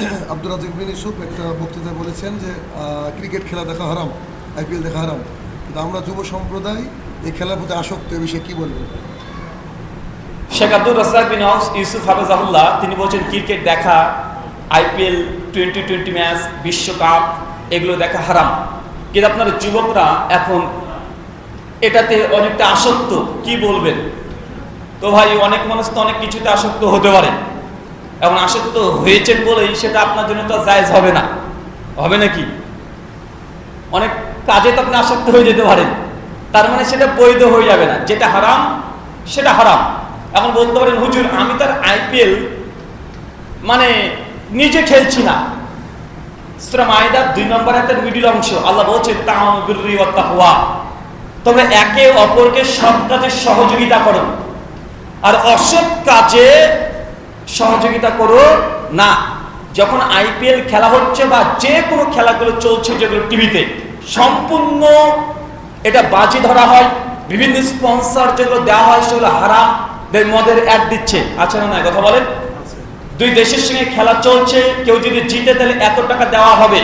আব্দুল রাজিক বিন ইউসুফ একটা বক্তৃতায় বলেছেন যে ক্রিকেট খেলা দেখা হারাম, আইপিএল দেখা হারাম। কিন্তু আমরা যুব সম্প্রদায় এই খেলার প্রতি আসক্ত, এ বিষয়ে কী বলবেন? শেখ আব্দুল রাসাক বিন ইউসুফ হাফেজাহুল্লাহ, তিনি বলছেন, ক্রিকেট দেখা, আইপিএল টোয়েন্টি টোয়েন্টি ম্যাচ, বিশ্বকাপ, এগুলো দেখা হারাম। কিন্তু আপনার যুবকরা এখন এটাতে অনেকটা আসক্ত, কি বলবেন? তো ভাই, অনেক মানুষ তো অনেক কিছুতে আসক্ত হতে পারে। এখন আসক্ত হয়েছেন বলেই সেটা আপনার জন্য তো জায়জ হবে না। হবে নাকি? অনেক কাজে তো আপনি আসক্ত হয়ে যেতে পারেন। তার মানে সেটা বৈধ হয়ে যাবে না। যেটা হারাম, সেটা হারাম। এখন বলতে পারেন, হুজুর, আমি তার আইপিএল মানে নিজে খেলছি না। সুরা মায়েদার দুই নম্বর মিডিল অংশ, আল্লাহ বলছে তাহবিরি হওয়া তোমরা একে অপরকে সৎ কাজে সহযোগিতা করো। আর অসৎ কাজে সহযোগিতা করো না। যখন আইপিএল খেলা হচ্ছে বা যে কোনো খেলাগুলো চলছে যেগুলো টিভিতে, সম্পূর্ণ এটা বাজি ধরা হয়, বিভিন্ন স্পন্সর যেগুলো দেওয়া হয় সেগুলো হারাম মদের অ্যাড দিচ্ছে। আছে না কথা বলেন? দুই দেশের সঙ্গে খেলা চলছে, কেউ যদি জিতে তাহলে এত টাকা দেওয়া হবে।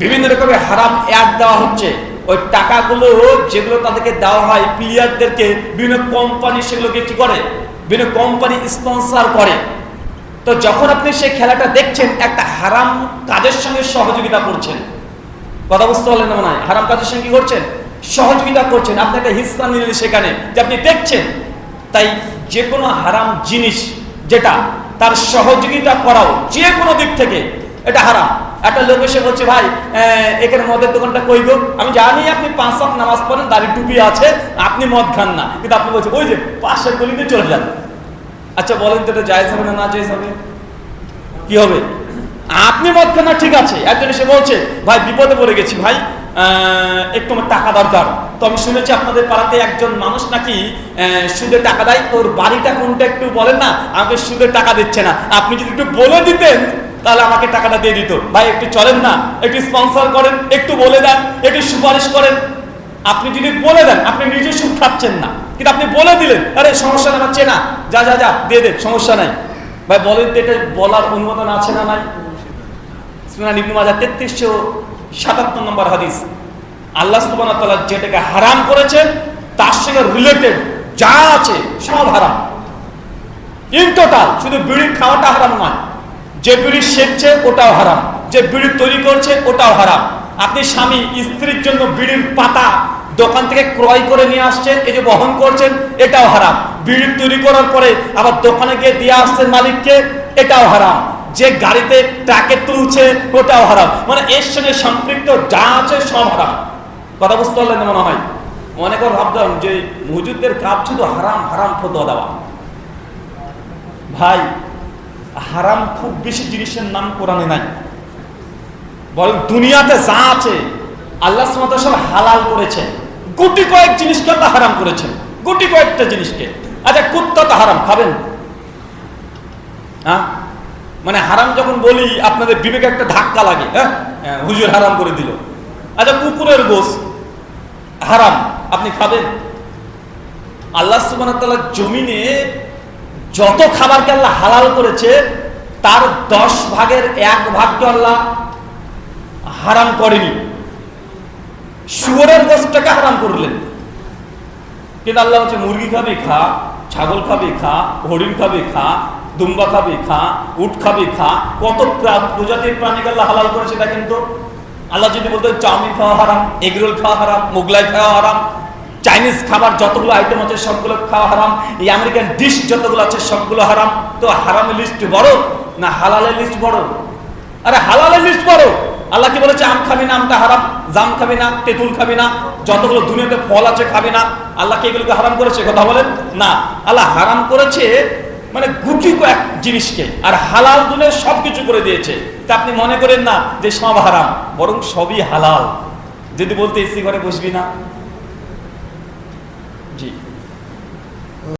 বিভিন্ন রকমের হারাম অ্যাড দেওয়া হচ্ছে। ওই টাকাগুলো যেগুলো তাদেরকে দেওয়া হয় প্লেয়ারদেরকে বিভিন্ন কোম্পানি সেগুলোকে কি করে, বিভিন্ন কোম্পানি স্পন্সর করে। তো যখন আপনি সেই খেলাটা দেখছেন, একটা হারাম কাজের সঙ্গে সহযোগিতা করছেন। কথা বুঝতে পারলেন না মনে হয়? হারাম কাজের সঙ্গে কি করছেন? সহযোগিতা করছেন। আপনি একটা হিস্সা নিলেন সেখানে, যে আপনি দেখছেন। তাই যে কোনো হারাম জিনিস যেটা তার সহযোগিতা করাও যে কোনো দিক থেকে, এটা হারাম। একটা লোক এসে বলছে, ভাই এখানে মদের দোকানটা কই গো? আমি জানি আপনি পাঁচ সাত নামাজ পড়েন, দাড়ি টুপি আছে, আপনি মদ খান না। কিন্তু আপনি বলছেন, ওই যে পাশের গলিতে চলে যান। আচ্ছা বলেন তো এটা হবে না না জায়েজ হবে? কি হবে? আপনি মদ না, ঠিক আছে। একজন এসে বলছে, ভাই, বিপদে পড়ে গেছি, ভাই একটু আমার টাকা দরকার। তো আমি শুনেছি আপনাদের পাড়াতে একজন মানুষ নাকি সুদে টাকা দেয়। ওর বাড়িটা কোনটা একটু বলেন না? আমাকে সুদে টাকা দিচ্ছে না। আপনি যদি একটু বলে দিতেন, তাহলে আমাকে টাকাটা দিয়ে দিত। ভাই, একটু চলেন না। একটু স্পন্সর করেন, একটু বলে দেন, একটু সুপারিশ করেন। আপনি যদি বলে দেন, আপনি নিজে সুখ খাচ্ছেন না। কিন্তু আপনি বলে দিলেন, আরে, সমস্যা আমার চেনা। যা যা যা, দিয়ে দে, সমস্যা নাই। ভাই, বলেন তো, এটা বলার অনুমোদন আছে না নাই? সুনান ইবনু মাজাহ তেত্রিশশো সাতাত্তর নম্বর হাদিস। আল্লাহ সুবহানাহু ওয়া তাআলা যেটাকে হারাম করেছেন, তার সঙ্গে রিলেটেড যা আছে, সব হারাম। ইন টোটাল শুধু বিড়ি খাওয়াটা হারাম নয়। যে বিড়ি সেচছে ওটাও হারাম। যে বিড়ি তৈরি করছে, ওটাও হারাম। আপনি স্বামী, স্ত্রীর জন্য বিড়ির পাতা দোকান থেকে ক্রয় করে নিয়ে আসছেন, এই যে বহন করছেন, এটাও হারাম। বিড়ি তৈরি করার পরে আবার দোকানে গিয়ে দিয়ে আসছেন মালিককে, এটাও হারাম। যে গাড়িতে ট্রাকে তুলছে, ওটাও হারাম। মানে এর সঙ্গে সম্পৃক্ত যা আছে সব হারাম। কথা বুঝতে পারলেন মনে হয়? অনেকের ভাবতাম যে মজুদদের কাজ শুধু হারাম হারাম ফতোয়া দেওয়া। ভাই, হারাম খুব বেশি জিনিসের নাম কোরআনে নাই। বরং দুনিয়াতে যা আছে, আল্লাহ সব হালাল করেছে গুটি কয়েক জিনিসকে আল্লাহ হারাম করেছেন। গুটি কয়েকটা জিনিসকে। আচ্ছা কুত্তা তো হারাম খাবেন? হ্যাঁ? মানে হারাম যখন বলি আপনাদের বিবেকে একটা ধাক্কা লাগে হ্যাঁ? হ্যাঁ, হুজুর হারাম করে দিল। আচ্ছা কুকুরের গোস হারাম আপনি খাবেন? আল্লাহ তাআলা জমিনে যত খাবারকে আল্লাহ হালাল করেছে তার দশ ভাগের এক ভাগকে আল্লাহ হারাম করেনি। শুয়োরের গোষ্ঠটাকে হারাম করলেন। কিন্তু আল্লাহ হচ্ছে মুরগি খাবে, খা, ছাগল খাবি, খা, হরিণ খাবি, খা, দুম্বা খাবে, খা, উট খাবে, খা, কত প্রা- প্রজাতির প্রাণীকে আল্লাহ হালাল করে সেটা কিন্তু আল্লাহ যদি বলতো চাউমিন খাওয়া হারাম, এগরোল খাওয়া হারাম, মোগলাই খাওয়া হারাম, চাইনিজ খাবার যতগুলো আইটেম আছে সবগুলো খাওয়া হারাম, এই আমেরিকান ডিশ যতগুলো আছে সবগুলো হারাম। তো হারামের লিস্ট বড় না হালালের লিস্ট বড়? আরে হালালের লিস্ট বড়। আল্লাহ কি বলেছে, আম খাবি না, আমটা হারাম, জাম খাবি না, তেঁতুল খাবি না, যতগুলো দুনিয়াতে ফল আছে খাবি না। আল্লাহ কি এগুলোকে হারাম করেছে, কথা বলেন? না। আল্লাহ হারাম করেছে মানে গুটি কয়েক জিনিসকে, আর হালাল দুনে সব কিছু করে দিয়েছে। তা আপনি মনে করেন না যে সব হারাম, বরং সবই হালাল। যদি বলতে এসি ঘরে বসবি না